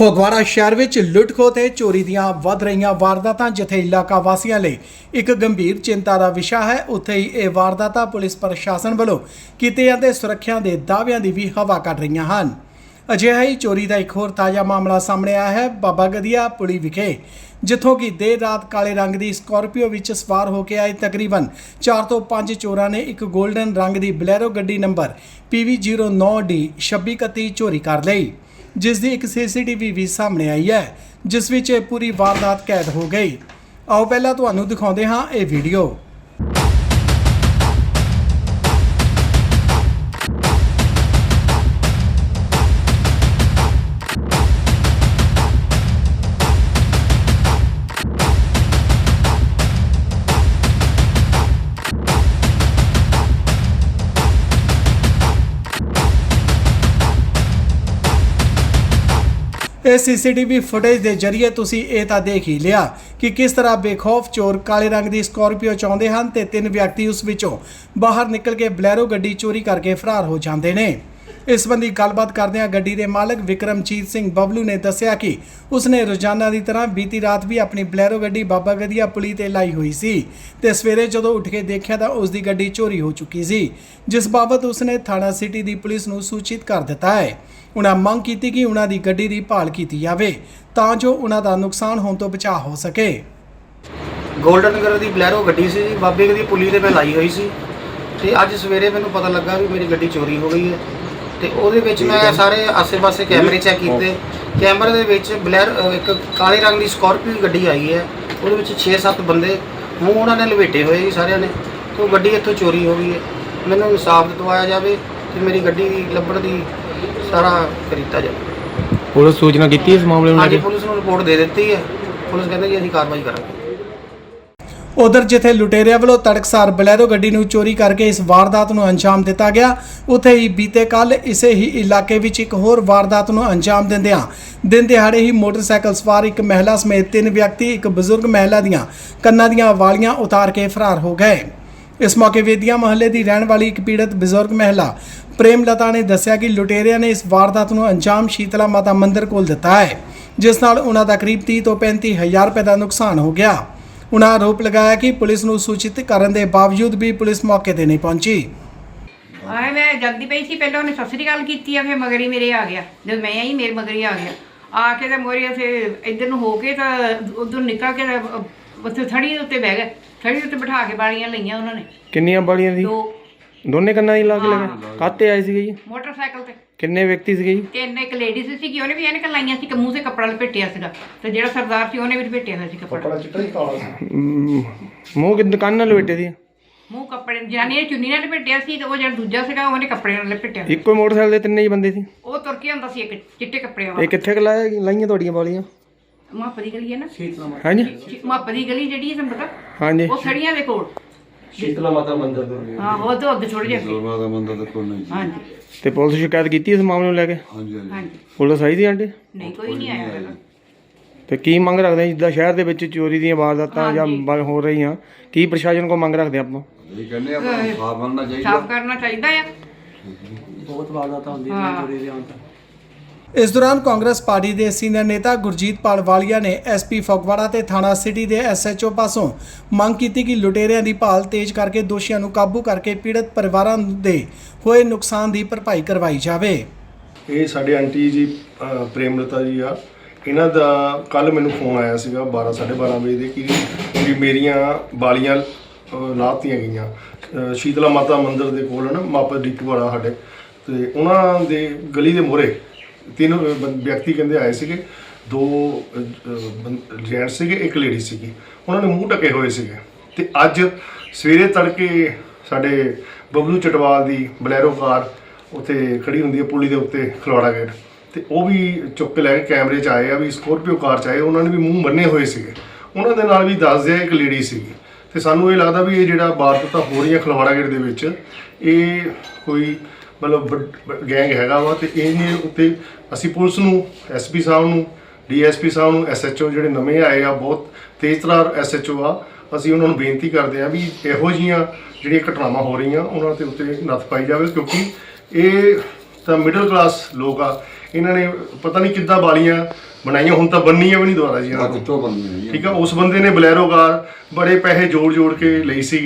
ਫਗਵਾੜਾ ਸ਼ਹਿਰ ਵਿੱਚ ਲੁੱਟਖੋ ਤੇ ਚੋਰੀ ਦੀਆਂ ਵੱਧ ਰਹੀਆਂ ਵਾਰਦਾਤਾਂ ਜਿੱਥੇ ਇਲਾਕਾ ਵਾਸੀਆਂ ਲਈ ਇੱਕ ਗੰਭੀਰ ਚਿੰਤਾ ਦਾ ਵਿਸ਼ਾ ਹੈ, ਉੱਥੇ ਹੀ ਇਹ ਵਾਰਦਾਤਾਂ ਪੁਲਿਸ ਪ੍ਰਸ਼ਾਸਨ ਵੱਲੋਂ ਕੀਤੇ ਜਾਂਦੇ ਸੁਰੱਖਿਆ ਦੇ ਦਾਅਵਿਆਂ ਦੀ ਵੀ ਹਵਾ ਕੱਢ ਰਹੀਆਂ ਹਨ। ਅਜਿਹਾ ਹੀ ਚੋਰੀ ਦਾ ਇੱਕ ਹੋਰ ਤਾਜ਼ਾ ਮਾਮਲਾ ਸਾਹਮਣੇ ਆਇਆ ਹੈ। ਬਾਬਾ ਗਦੀਆ ਪੁਲੀ ਵਿਖੇ, ਜਿੱਥੋਂ ਕਿ ਦੇਰ ਰਾਤ ਕਾਲੇ ਰੰਗ ਦੀ ਸਕਾਰਪੀਓ ਵਿੱਚ ਸਵਾਰ ਹੋ ਕੇ ਆਏ ਤਕਰੀਬਨ 4 ਤੋਂ 5 ਚੋਰਾਂ ਨੇ ਇੱਕ 골ਡਨ ਰੰਗ ਦੀ ਬਲੈਰੋ ਗੱਡੀ ਨੰਬਰ PV09D 2631 ਚੋਰੀ ਕਰ ਲਈ। ਜਿਸ ਦੀ ਇੱਕ ਸੀਸੀਟੀਵੀ ਵੀ ਸਾਹਮਣੇ ਆਈ ਹੈ, ਜਿਸ ਵਿੱਚ ਇਹ ਪੂਰੀ ਵਾਰਦਾਤ ਕੈਦ ਹੋ ਗਈ। ਆਓ ਪਹਿਲਾਂ ਤੁਹਾਨੂੰ ਦਿਖਾਉਂਦੇ ਹਾਂ ਇਹ ਵੀਡੀਓ। ਇਸ ਸੀਸੀਟੀਵੀ ਫੁਟੇਜ ਦੇ ਜ਼ਰੀਏ ਤੁਸੀਂ ਇਹ ਤਾਂ ਦੇਖ ਹੀ ਲਿਆ ਕਿ ਕਿਸ ਤਰ੍ਹਾਂ ਬੇਖੌਫ ਚੋਰ ਕਾਲੇ ਰੰਗ ਦੀ ਸਕਾਰਪੀਓ ਚਾਹੁੰਦੇ ਹਨ ਤੇ ਤਿੰਨ ਵਿਅਕਤੀ ਉਸ ਵਿੱਚੋਂ ਬਾਹਰ ਨਿਕਲ ਕੇ ਬਲੈਰੋ ਗੱਡੀ ਚੋਰੀ ਕਰਕੇ ਫਰਾਰ ਹੋ ਜਾਂਦੇ ਨੇ। ਇਸ ਸੰਬੰਧੀ ਗੱਲਬਾਤ ਕਰਦਿਆਂ ਗੱਡੀ ਦੇ ਮਾਲਕ ਵਿਕਰਮਜੀਤ ਸਿੰਘ ਬਬਲੂ ਨੇ ਦੱਸਿਆ ਕਿ ਉਸਨੇ ਰੋਜ਼ਾਨਾ ਦੀ ਤਰ੍ਹਾਂ ਬੀਤੀ ਰਾਤ ਵੀ ਆਪਣੀ ਬਲੈਰੋ ਗੱਡੀ ਬਾਬਾ ਗਦੀਆ ਪੁਲੀ ਤੇ ਲਾਈ ਹੋਈ ਸੀ ਤੇ ਸਵੇਰੇ ਜਦੋਂ ਉੱਠ ਕੇ ਦੇਖਿਆ ਤਾਂ ਉਸ ਦੀ ਗੱਡੀ ਚੋਰੀ ਹੋ ਚੁੱਕੀ ਸੀ, ਜਿਸ ਬਾਬਤ ਉਸਨੇ ਥਾਣਾ ਸਿਟੀ ਦੀ ਪੁਲਿਸ ਨੂੰ ਸੂਚਿਤ ਕਰ ਦਿੱਤਾ ਹੈ। ਉਹਨਾਂ ਮੰਗ ਕੀਤੀ ਕਿ ਉਹਨਾਂ ਦੀ ਗੱਡੀ ਦੀ ਭਾਲ ਕੀਤੀ ਜਾਵੇ ਤਾਂ ਜੋ ਉਹਨਾਂ ਦਾ ਨੁਕਸਾਨ ਹੋਣ ਤੋਂ ਬਚਾਅ ਹੋ ਸਕੇ। 골ਡਨ ਕਲਰ ਦੀ ਬਲੈਰੋ ਗੱਡੀ ਸੀ ਜੀ, ਬਾਬੇ ਦੀ ਪੁਲੀ ਤੇ ਮੈਂ ਲਾਈ ਹੋਈ ਸੀ ਤੇ ਅੱਜ ਸਵੇਰੇ ਮੈਨੂੰ ਪਤਾ ਲੱਗਾ ਵੀ ਮੇਰੀ ਗੱਡੀ ਚੋਰੀ ਹੋ ਗਈ ਹੈ। ਤੇ ਉਹਦੇ ਵਿੱਚ ਮੈਂ ਸਾਰੇ ਆਸੇ-ਪਾਸੇ ਕੈਮਰੇ ਚੈੱਕ ਕੀਤੇ। ਕੈਮਰੇ ਦੇ ਵਿੱਚ ਬਲੈਰ ਇੱਕ ਕਾਲੇ ਰੰਗ ਦੀ ਸਕਾਰਪੀਓ ਗੱਡੀ ਆਈ ਹੈ। ਉਹਦੇ ਵਿੱਚ 6-7 ਬੰਦੇ ਮੂੰਹ ਉਹਨਾਂ ਨੇ ਲਪੇਟੇ ਹੋਏ ਜੀ ਸਾਰਿਆਂ ਨੇ। ਤੇ ਉਹ ਗੱਡੀ ਇੱਥੋਂ ਚੋਰੀ ਹੋ ਗਈ ਹੈ। ਮੈਨੂੰ ਇਨਸਾਫ ਦਿਵਾਇਆ ਜਾਵੇ ਤੇ ਮੇਰੀ ਗੱਡੀ ਲੱਭਣ ਦੀ ਸਾਰਾ ਕਰੀਤਾ ਜਾਵੇ। ਪੁਲਿਸ ਸੂਚਨਾ ਕੀਤੀ ਇਸ ਮਾਮਲੇ ਨੂੰ ਲੈ ਹਾਂਜੀ ਕੇ ਪੁਲਿਸ ਨੂੰ ਰਿਪੋਰਟ ਦੇ ਦਿੱਤੀ ਹੈ। ਪੁਲਿਸ ਕਹਿੰਦੇ ਜੀ ਅਸੀਂ ਕਾਰਵਾਈ ਕਰਾਂਗੇ। ਉਧਰ ਜਿੱਥੇ ਲੁਟੇਰਿਆਂ ਵੱਲੋਂ ਤੜਕਸਾਰ ਬਲੈਰੋ ਗੱਡੀ ਨੂੰ ਚੋਰੀ ਕਰਕੇ ਇਸ ਵਾਰਦਾਤ ਨੂੰ ਅੰਜਾਮ ਦਿੱਤਾ ਗਿਆ, ਉੱਥੇ ਹੀ ਬੀਤੇ ਕੱਲ ਇਸੇ ਹੀ ਇਲਾਕੇ ਵਿੱਚ ਇੱਕ ਹੋਰ ਵਾਰਦਾਤ ਨੂੰ ਅੰਜਾਮ ਦਿੰਦਿਆਂ, ਦਿਨ ਦਿਹਾੜੇ ਹੀ ਮੋਟਰਸਾਈਕਲ ਸਵਾਰ ਇੱਕ ਮਹਿਲਾ ਸਮੇਤ ਤਿੰਨ ਵਿਅਕਤੀ, ਇੱਕ ਬਜ਼ੁਰਗ ਮਹਿਲਾ ਦੀਆਂ ਕੰਨਾਂ ਦੀਆਂ ਵਾਲੀਆਂ ਉਤਾਰ ਕੇ ਫਰਾਰ ਹੋ ਗਏ। ਇਸ ਮੌਕੇ ਵੇਦੀਆਂ ਮਹੱਲੇ ਦੀ ਰਹਿਣ ਵਾਲੀ ਇੱਕ ਪੀੜਤ ਬਜ਼ੁਰਗ ਮਹਿਲਾ ਪ੍ਰੇਮ ਲਤਾ ਨੇ ਦੱਸਿਆ ਕਿ ਲੁਟੇਰਿਆਂ ਨੇ ਇਸ ਵਾਰਦਾਤ ਨੂੰ ਅੰਜਾਮ ਸ਼ੀਤਲਾ ਮਾਤਾ ਮੰਦਿਰ ਕੋਲ ਦਿੱਤਾ ਹੈ, ਜਿਸ ਨਾਲ ਉਹਨਾਂ ਦਾ ਕਰੀਬ 30 ਤੋਂ 35 ਹਜ਼ਾਰ ਰੁਪਏ ਦਾ ਨੁਕਸਾਨ ਹੋ ਗਿਆ। ਉਹਨਾਂ ਆਰੋਪ ਲਗਾਇਆ ਕਿ ਪੁਲਿਸ ਨੂੰ ਸੂਚਿਤ ਕਰਨ ਦੇ ਬਾਵਜੂਦ ਵੀ ਪੁਲਿਸ ਮੌਕੇ ਤੇ ਨਹੀਂ ਪਹੁੰਚੀ। ਆਏ ਮੈਂ ਜਲਦੀ ਪਈ ਸੀ ਪਹਿਲਾਂ ਉਹਨੇ ਸਤਿ ਸ੍ਰੀ ਅਕਾਲ ਕੀਤੀ ਆ ਫਿਰ ਮਗਰੀ ਮੇਰੇ ਆ ਗਿਆ। ਜਦ ਮੈਂ ਆਈ ਮੇਰੇ ਮਗਰੀ ਆ ਗਿਆ। ਆ ਕੇ ਤੇ ਮੋਰੀ ਅਸੀਂ ਇੱਧਰ ਨੂੰ ਹੋ ਕੇ ਤਾਂ ਉਧਰ ਨਿਕਲ ਕੇ ਉੱਥੇ ਥੜੀ ਦੇ ਉੱਤੇ ਬਹਿ ਗਏ। ਥੜੀ ਦੇ ਉੱਤੇ ਬਿਠਾ ਕੇ ਬਾਲੀਆਂ ਲਈਆਂ ਉਹਨਾਂ ਨੇ। ਕਿੰਨੀਆਂ ਬਾਲੀਆਂ ਸੀ ਦੋ। ਦੋਨੇ ਕੰਨਾਂ ਦੀ ਲਾ ਕੇ ਲਗੇ। ਕਾਤੇ ਆਏ ਸੀਗੇ ਜੀ? ਮੋਟਰਸਾਈਕਲ ਤੇ। ਕਿੰਨੇ ਵਿਅਕਤੀ ਸੀਗੇ ਜੀ? ਤਿੰਨ ਇੱਕ ਲੇਡੀ ਸੀ ਕਿ ਉਹਨੇ ਵੀ ਐਨਕ ਲਾਈਆਂ ਸੀ ਕਿ ਮੂੰਹ ਤੇ ਕੱਪੜਾ ਲਪੇਟਿਆ ਸੀਗਾ। ਤੇ ਜਿਹੜਾ ਸਰਦਾਰ ਸੀ ਉਹਨੇ ਵੀ ਲਪੇਟਿਆ ਹੋਇਆ ਸੀ ਕੱਪੜਾ। ਮ, ਮੂੰਹ ਕਿ ਦੁਕਾਨ ਨਾਲ ਲਪੇਟੇ ਸੀ? ਮੂੰਹ ਕੱਪੜੇ ਜਾਨੀ ਇਹ ਚੁੰਨੀ ਨਾਲ ਲਪੇਟਿਆ ਸੀ ਤੇ ਉਹ ਜਿਹੜਾ ਦੂਜਾ ਸੀਗਾ ਉਹਨੇ ਕੱਪੜੇ ਨਾਲ ਲਪੇਟਿਆ। ਇੱਕੋ ਮੋਟਰਸਾਈਕਲ ਦੇ ਤਿੰਨੇ ਹੀ ਬੰਦੇ ਸੀ? ਉਹ ਤੁਰ ਕੇ ਹੁੰਦਾ ਸੀ ਇੱਕ ਚਿੱਟੇ ਕੱਪੜਿਆਂ ਇਹ ਵਾਲਾ ਕਿੱਥੇ ਕੁ ਲਾਇਆ ਲਾਈਆਂ ਤੁਹਾਡੀਆਂ ਬਾਲੀਆਂ? ਮਾਪ ਦੀ ਗਲੀ ਹੈ ਨਾ। ਹਾਂਜੀ। ਮਾਪ ਦੀ ਗਲੀ ਜਿਹੜੀ ਹੈ ਤੁਹਾਨੂੰ ਪਤਾ? ਹਾਂਜੀ। ਉਹ ਸੜੀਆਂ ਦੇ ਕੋਲ। ਸ਼ੀਤਲਾ ਮਾਤਾ ਮੰਦਿਰ ਦੇ ਹਾਂ ਉਹ ਤੋਂ ਅੱਗੇ ਥੋੜੀ ਜਿਹੀ ਅੱਗੇ। ਮਾਤਾ ਮੰਦਰ ਦੇ ਕੋਲ ਨਹੀਂ ਹਾਂਜੀ। ਤੇ ਪੁਲਿਸ ਸ਼ਿਕਾਇਤ ਕੀਤੀ ਇਸ ਮਾਮਲੇ ਨੂੰ ਲੈ ਕੇ? ਹਾਂਜੀ ਹਾਂਜੀ। ਹਾਂਜੀ। ਪੁਲਿਸ ਆਈ ਸੀ ਆਂਟੀ ਨਹੀਂ ਕੋਈ ਨਹੀਂ ਆਇਆ ਹੈਗਾ। ਤੇ ਕੀ ਮੰਗ ਰੱਖਦੇ ਆ ਜਿੱਦਾਂ ਸ਼ਹਿਰ ਦੇ ਵਿੱਚ ਚੋਰੀ ਦੀਆਂ ਵਾਰਦਾਤਾਂ ਜਾਂ ਹਾਂਜੀ। ਬ- ਹੋ ਰਹੀਆਂ ਕੀ ਪ੍ਰਸ਼ਾਸਨ ਕੋ ਮੰਗ ਰੱਖਦੇ ਆਪਾਂ? ਇਹ ਕਹਿੰਦੇ ਆਪਾਂ ਨੂੰ ਸਾਫ਼ ਬਣਨਾ ਚਾਹੀਦਾ। ਸਾਫ਼ ਕਰਨਾ ਚਾਹੀਦਾ ਆ। ਇਸ ਦੌਰਾਨ ਕਾਂਗਰਸ ਪਾਰਟੀ ਦੇ ਸੀਨੀਅਰ ਨੇਤਾ ਗੁਰਜੀਤ ਪਾਲ ਵਾਲੀਆ ਨੇ ਐਸਪੀ ਫਗਵਾੜਾ ਤੇ ਥਾਣਾ ਸਿਟੀ ਦੇ ਐਸਐਚਓ ਪਾਸੋਂ ਮੰਗ ਕੀਤੀ ਕਿ ਲੁਟੇਰਿਆਂ ਦੀ ਭਾਲ ਤੇਜ਼ ਕਰਕੇ ਦੋਸ਼ੀਆਂ ਨੂੰ ਕਾਬੂ ਕਰਕੇ ਪੀੜਤ ਪਰਿਵਾਰਾਂ ਦੇ ਹੋਏ ਨੁਕਸਾਨ ਦੀ ਭਰਪਾਈ ਕਰਵਾਈ ਜਾਵੇ। ਇਹ ਸਾਡੇ ਆਂਟੀ ਜੀ ਅਹ ਪ੍ਰੇਮਲਤਾ ਜੀ ਆ। ਇਹਨਾਂ ਦਾ ਕੱਲ ਮੈਨੂੰ ਫੋਨ ਆਇਆ ਸੀਗਾ 12 12:30 ਵਜੇ ਦੇ ਕਿ ਵੀ ਮੇਰੀਆਂ ਬਾਲੀਆਂ ਅਹ, ਲਾਹਤੀਆਂ ਗਈਆਂ। ਅਹ, ਸ਼ੀਤਲਾ ਮਾਤਾ ਮੰਦਿਰ ਦੇ ਕੋਲ ਨਾ ਮਾਪਾ ਡਿੱਟੂ ਵਾਲਾ ਸਾਡੇ। ਤੇ ਉਹਨਾਂ ਦੇ ਗਲੀ ਦੇ ਮੋਹਰੇ ਤਿੰਨ ਅਹ, ਵਿਅਕਤੀ ਕਹਿੰਦੇ ਆਏ ਸੀਗੇ ਦੋ ਜੈਂਟਸ ਸੀਗੇ ਇੱਕ ਲੇਡੀ ਸੀਗੀ। ਉਹਨਾਂ ਨੇ ਮੂੰਹ ਢਕੇ ਹੋਏ ਸੀਗੇ। ਤੇ ਅੱਜ ਸਵੇਰੇ ਤੜਕੇ ਸਾਡੇ ਬਬਲੂ ਚਟਵਾਲ ਦੀ ਬਲੈਰੋ ਕਾਰ ਉੱਥੇ ਖੜੀ ਹੁੰਦੀ ਹੈ ਪੁਲੀ ਦੇ ਉੱਤੇ ਖਲਵਾੜਾ ਗੇਟ। ਤੇ ਉਹ ਵੀ ਚੁੱਕ ਕੇ ਲੈ ਕੇ ਕੈਮਰੇ 'ਚ ਆਏ ਆ ਵੀ ਸਕੋਰਪੀਓ ਕਾਰ 'ਚ ਆਏ ਉਹਨਾਂ ਨੇ ਵੀ ਮੂੰਹ ਬੰਨੇ ਹੋਏ ਸੀਗੇ। ਉਹਨਾਂ ਦੇ ਨਾਲ ਵੀ ਦੱਸਦੇ ਆ ਇੱਕ ਲੇਡੀ ਸੀਗੀ। ਤੇ ਸਾਨੂੰ ਇਹ ਲੱਗਦਾ ਵੀ ਇਹ ਜਿਹੜਾ ਵਾਰਦਾਤਾਂ ਹੋ ਰਹੀਆਂ ਖਲਵਾੜਾ ਗੇਟ ਦੇ ਵਿੱਚ ਇਹ ਕੋਈ ਮਤਲਬ ਗੈਂਗ ਹੈਗਾ ਵਾ ਤੇ ਇਹਨੇ ਉੱਤੇ ਅਸੀਂ ਪੁਲਿਸ ਨੂੰ ਐਸਪੀ ਸਾਹਿਬ ਨੂੰ ਡੀਐਸਪੀ ਸਾਹਿਬ ਨੂੰ ਐਸਐਚਓ ਜਿਹੜੇ ਨਵੇਂ ਆਏ ਆ, ਬਹੁਤ ਤੇਜ਼ ਤਰਾਰ ਐਸਐਚਓ ਆ, ਅਸੀਂ ਉਹਨਾਂ ਨੂੰ ਬੇਨਤੀ ਕਰਦੇ ਆ ਵੀ ਇਹੋ ਜੀਆਂ ਜਿਹੜੀਆਂ ਘਟਨਾਵਾਂ ਹੋ ਰਹੀਆਂ, ਉਹਨਾਂ ਤੇ ਉੱਤੇ ਨੱਥ ਪਾਈ ਜਾਵੇ ਕਿਉਂਕਿ ਇਹ ਤਾਂ ਮਿਡਲ ਕਲਾਸ ਲੋਕ ਆ ਇਹਨਾਂ ਨੇ ਪਤਾ ਨਹੀਂ ਕਿੱਦਾਂ ਬਾਲੀਆਂ ਬਣਾਈਆਂ ਹੁਣ ਤਾਂ ਬੰਨੀਆਂ ਵੀ ਨਹੀਂ ਦੁਬਾਰਾ ਜੀ ਇਹਨਾਂ ਆ ਤੋਂ ਕਿੱਥੋਂ ਬੰਦੀ ਹੈ ਠੀਕ ਆ ਉਸ ਬੰਦੇ ਨੇ ਬਲੈਰੋ ਕਾਰ ਬੜੇ ਪੈਸੇ ਜੋੜ ਜੋੜ ਕੇ ਲਈ ਸੀ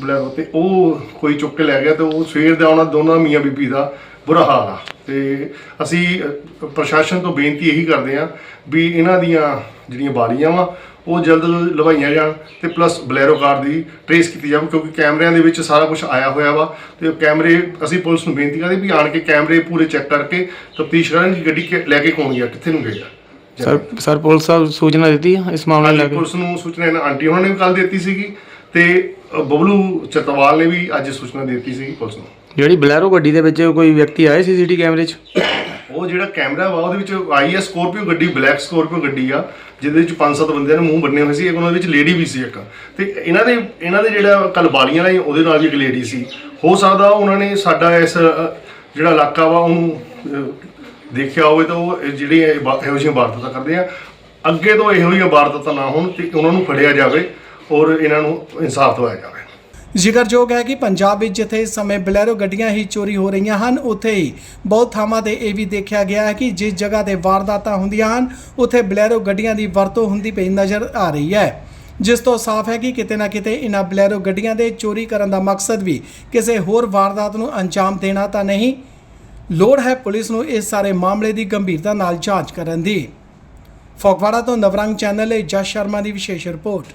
ਬਲੈਰੋ ਤੇ ਉਹ ਕੋਈ ਚੁੱਕ ਕੇ ਲੈ ਗਿਆ ਤੇ ਉਹ ਸਵੇਰ ਦਾ ਉਹਨਾਂ ਦੋਨਾਂ ਮੀਆਂ ਬੀਬੀ ਦਾ ਬੁਰਾ ਹਾਲ ਆ। ਤੇ ਅਸੀਂ ਅ, ਪ੍ਰਸ਼ਾਸਨ ਤੋਂ ਬੇਨਤੀ ਇਹੀ ਕਰਦੇ ਆ ਵੀ ਇਹਨਾਂ ਦੀਆਂ ਜਿਹੜੀਆਂ ਬਾਲੀਆਂ ਵਾ ਉਹ ਜਲਦ ਲਵਾਈਆਂ ਜਾਣ ਤੇ ਪਲੱਸ ਬਲੈਰੋ ਕਾਰ ਦੀ ਟਰੇਸ ਕੀਤੀ ਜਾਵੇ ਕਿਉਂਕਿ ਕੈਮਰਿਆਂ ਦੇ ਵਿੱਚ ਸਾਰਾ ਕੁਝ ਆਇਆ ਹੋਇਆ ਵਾ ਤੇ ਕੈਮਰੇ ਅਸੀਂ ਪੁਲਿਸ ਨੂੰ ਬੇਨਤੀ ਕਰਦੇ ਵੀ ਆਣ ਕੇ ਕੈਮਰੇ ਪੂਰੇ ਚੈੱਕ ਕਰਕੇ ਤਫਤੀਸ਼ ਕਰਨ ਕਿ ਗੱਡੀ ਲੈ ਕੇ ਕੌਣ ਗਿਆ ਕਿੱਥੇ ਨੂੰ ਗਿਆ ਸਰ ਸਰ ਪੁਲਿਸ ਸਾਹਿਬ ਸੂਚਨਾ ਦਿੱਤੀ ਇਸ ਮਾਮਲੇ ਲੈ ਕੇ? ਪੁਲਿਸ ਨੂੰ ਸੂਚਨਾ ਇਹਨਾਂ ਆਂਟੀ ਉਹਨਾਂ ਨੇ ਵੀ ਕੱਲ ਦਿੱਤੀ ਸੀਗੀ ਤੇ ਬਬਲੂ ਚਤਵਾਲ ਨੇ ਵੀ ਅੱਜ ਸੂਚਨਾ ਦਿੱਤੀ ਸੀਗੀ ਪੁਲਿਸ ਨੂੰ। ਜਿਹੜੀ ਬਲੈਰੋ ਗੱਡੀ ਦੇ ਵਿੱਚ ਕੋਈ ਵਿਅਕਤੀ ਆਏ ਸੀਸੀਟੀ ਕੈਮਰੇ 'ਚ? ਉਹ ਜਿਹੜਾ ਕੈਮਰਾ ਵਾ ਉਹਦੇ ਵਿੱਚ ਆਈ ਹੈ ਸਕੋਰਪੀਓ ਗੱਡੀ ਬਲੈਕ ਸਕੋਰਪੀਓ ਗੱਡੀ ਆ। ਜਿਹਦੇ ਵਿੱਚ ਪੰਜ ਸੱਤ ਬੰਦਿਆਂ ਨੇ ਮੂੰਹ ਬੰਨੇ ਹੋਏ ਸੀ, ਇੱਕ ਉਹਨਾਂ ਦੇ ਵਿੱਚ ਲੇਡੀ ਵੀ ਸੀ ਇੱਕ। ਤੇ ਇਹਨਾਂ ਦੇ ਇਹਨਾਂ ਦੇ ਜਿਹੜਾ ਕੱਲ ਬਾਲੀਆਂ ਲਈ ਉਹਦੇ ਨਾਲ ਵੀ ਇੱਕ ਲੇਡੀ ਸੀ। ਹੋ ਸਕਦਾ ਉਹਨਾਂ ਨੇ ਸਾਡਾ ਇਸ ਜਿਹੜਾ ਇਲਾਕਾ ਵਾ, ਉਹਨੂੰ ਦੇਖਿਆ ਹੋਵੇ ਤਾਂ ਉਹ ਇਹ ਜਿਹੜੀ ਇਹੋ ਜਿਹੀਆਂ ਵਾਰਦਾਤਾਂ ਕਰਦੇ ਆ। ਅੱਗੇ ਤੋਂ ਇਹੋ ਜਿਹੀਆਂ ਵਾਰਦਾਤਾਂ ਨਾ ਹੋਣ ਤੇ ਉਹਨਾਂ ਨੂੰ ਫੜਿਆ ਜਾਵੇ ਔਰ ਇਹਨਾਂ ਨੂੰ ਇਨਸਾਫ ਦਿਵਾਇਆ ਜਾਵੇ। ਜ਼ਿਕਰਯੋਗ ਹੈ ਕਿ ਪੰਜਾਬ ਵਿੱਚ ਜਿੱਥੇ ਇਸ ਸਮੇਂ ਬਲੈਰੋ ਗੱਡੀਆਂ ਹੀ ਚੋਰੀ ਹੋ ਰਹੀਆਂ ਹਨ, ਉੱਥੇ ਹੀ ਬਹੁਤ ਥਾਵਾਂ ਤੇ ਇਹ ਵੀ ਦੇਖਿਆ ਗਿਆ ਹੈ ਕਿ ਜਿਸ ਜਗ੍ਹਾ ਤੇ ਵਾਰਦਾਤਾਂ ਹੁੰਦੀਆਂ ਹਨ, ਉੱਥੇ ਬਲੈਰੋ ਗੱਡੀਆਂ ਦੀ ਵਰਤੋਂ ਹੁੰਦੀ ਪਈ ਨਜ਼ਰ ਆ ਰਹੀ ਹੈ। ਜਿਸ ਤੋਂ ਸਾਫ਼ ਹੈ ਕਿ ਕਿਤੇ ਨਾ ਕਿਤੇ ਇਹਨਾਂ ਬਲੈਰੋ ਗੱਡੀਆਂ ਦੇ ਚੋਰੀ ਕਰਨ ਦਾ ਮਕਸਦ ਵੀ ਕਿਸੇ ਹੋਰ ਵਾਰਦਾਤ ਨੂੰ ਅੰਜਾਮ ਦੇਣਾ ਤਾਂ ਨਹੀਂ, ਲੋੜ ਹੈ ਪੁਲਿਸ ਨੂੰ ਇਸ ਸਾਰੇ ਮਾਮਲੇ ਦੀ ਗੰਭੀਰਤਾ ਨਾਲ ਜਾਂਚ ਕਰਨ ਦੀ। ਫਗਵਾੜਾ ਤੋਂ ਨਵਰੰਗ ਚੈਨਲ ਲਈ ਜਸ ਸ਼ਰਮਾ ਦੀ ਵਿਸ਼ੇਸ਼ ਰਿਪੋਰਟ।